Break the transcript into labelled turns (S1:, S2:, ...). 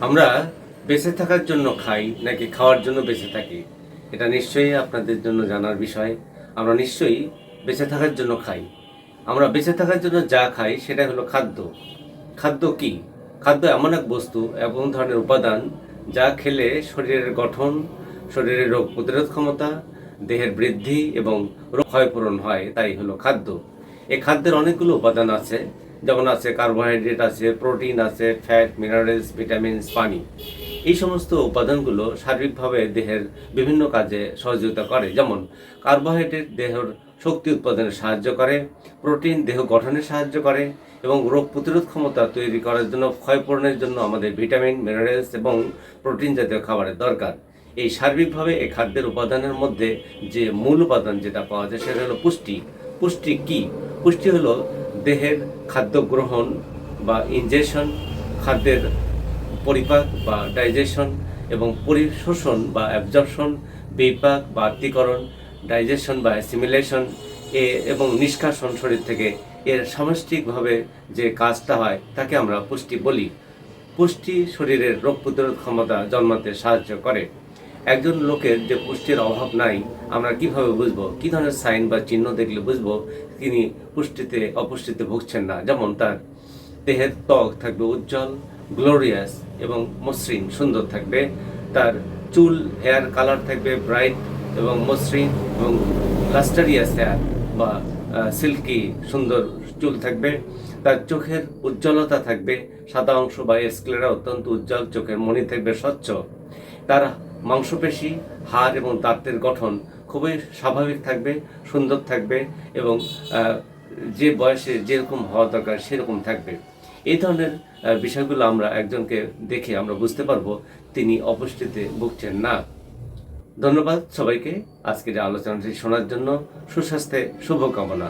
S1: আমরা বেঁচে থাকার জন্য খাই নাকি খাওয়ার জন্য বেঁচে থাকি? এটা নিশ্চয়ই আপনাদের জন্য জানার বিষয়। আমরা নিশ্চয়ই বেঁচে থাকার জন্য খাই। আমরা বেঁচে থাকার জন্য যা খাই সেটা হলো খাদ্য। খাদ্য কি? খাদ্য এমন এক বস্তু এমন ধরনের উপাদান যা খেলে শরীরের গঠন, শরীরের রোগ প্রতিরোধ ক্ষমতা, দেহের বৃদ্ধি এবং রোগ ক্ষয়পূরণ হয়, তাই হলো খাদ্য। এই খাদ্যের অনেকগুলো উপাদান আছে। যেমন আছে কার্বোহাইড্রেট আছে প্রোটিন আছে ফ্যাট মিনারেলস ভিটামিনস পানি। এই সমস্ত উপাদানগুলো শারীরিকভাবে দেহের বিভিন্ন কাজে সহযোগিতা করে। যেমন কার্বোহাইড্রেট দেহের শক্তি উৎপাদনে সাহায্য করে প্রোটিন দেহ গঠনে সাহায্য করে, এবং রোগ প্রতিরোধ ক্ষমতা তৈরি করার জন্য, ক্ষয়পূরণের জন্য আমাদের ভিটামিন মিনারেলস এবং প্রোটিন জাতীয় খাবারের দরকার। এই সার্বিকভাবে এই খাদ্যের উপাদানের মধ্যে যে মূল উপাদান যেটা পাওয়া যায়, সেটা হলো পুষ্টি। পুষ্টি কি? পুষ্টি হলো দেহের খাদ্য গ্রহণ বা ইনজেকশন খাদ্যের পরিপাক বা ডাইজেশন এবং পরিশোষণ বা অ্যাবজর্পশন বিপাক বা আত্মীকরণ ডাইজেশন বা অ্যাসিমিলেশন এ এবং নিষ্কাশন শরীর থেকে এর সামষ্টিকভাবে যে কাজটা হয় তাকে আমরা পুষ্টি বলি। পুষ্টি শরীরের রোগ প্রতিরোধ ক্ষমতা জন্মাতে সাহায্য করে। একজন লোকের যে পুষ্টির অভাব নাই, আমরা কীভাবে বুঝব? কি ধরনের সাইন বা চিহ্ন দেখলে বুঝব তিনি পুষ্টিতে, অপুষ্টিতে ভুগছেন না? যেমন তার দেহের ত্বক থাকবে উজ্জ্বল গ্লোরিয়াস এবং মসৃণ, সুন্দর থাকবে। তার চুল হেয়ার কালার থাকবে ব্রাইট এবং মসৃণ এবং লাস্টারিয়াস হেয়ার বা সিল্কি সুন্দর চুল থাকবে। তার চোখের উজ্জ্বলতা থাকবে। সাদা অংশ বা স্ক্লেরা অত্যন্ত উজ্জ্বল, চোখের মণি থাকবে স্বচ্ছ। তার মাংসপেশি, হাড় এবং দাঁতের গঠন খুবই স্বাভাবিক থাকবে, সুন্দর থাকবে এবং যে বয়সে যেরকম হওয়া দরকার সেরকম থাকবে। এই ধরনের বিষয়গুলো আমরা একজনকে দেখে আমরা বুঝতে পারব, তিনি অপুষ্টিতে ভুগছেন না। ধন্যবাদ সবাইকে। আজকের আলোচনাটি শোনার জন্য সুস্বাস্থ্যে শুভকামনা।